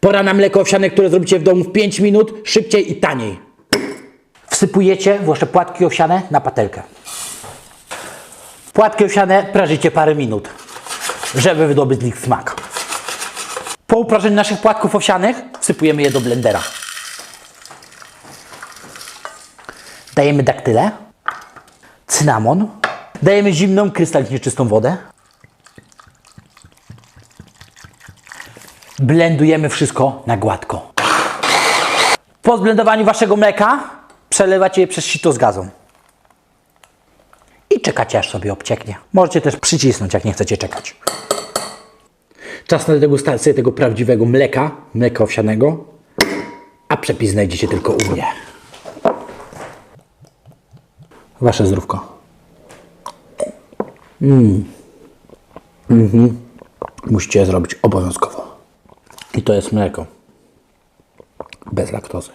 Pora na mleko owsiane, które zrobicie w domu w 5 minut, szybciej i taniej. Wsypujecie wasze płatki owsiane na patelkę. Płatki owsiane prażycie parę minut, żeby wydobyć z nich smak. Po uprażeniu naszych płatków owsianych wsypujemy je do blendera. Dajemy daktylę, cynamon, dajemy zimną, krystalicznie czystą wodę. Blendujemy wszystko na gładko. Po zblendowaniu waszego mleka przelewacie je przez sito z gazą. I czekacie aż sobie obcieknie. Możecie też przycisnąć, jak nie chcecie czekać. Czas na degustację tego prawdziwego mleka, mleka owsianego, a przepis znajdziecie tylko u mnie. Wasze zdrówko. Mm. Mhm. Musicie zrobić obowiązkowo. I to jest mleko. Bez laktozy.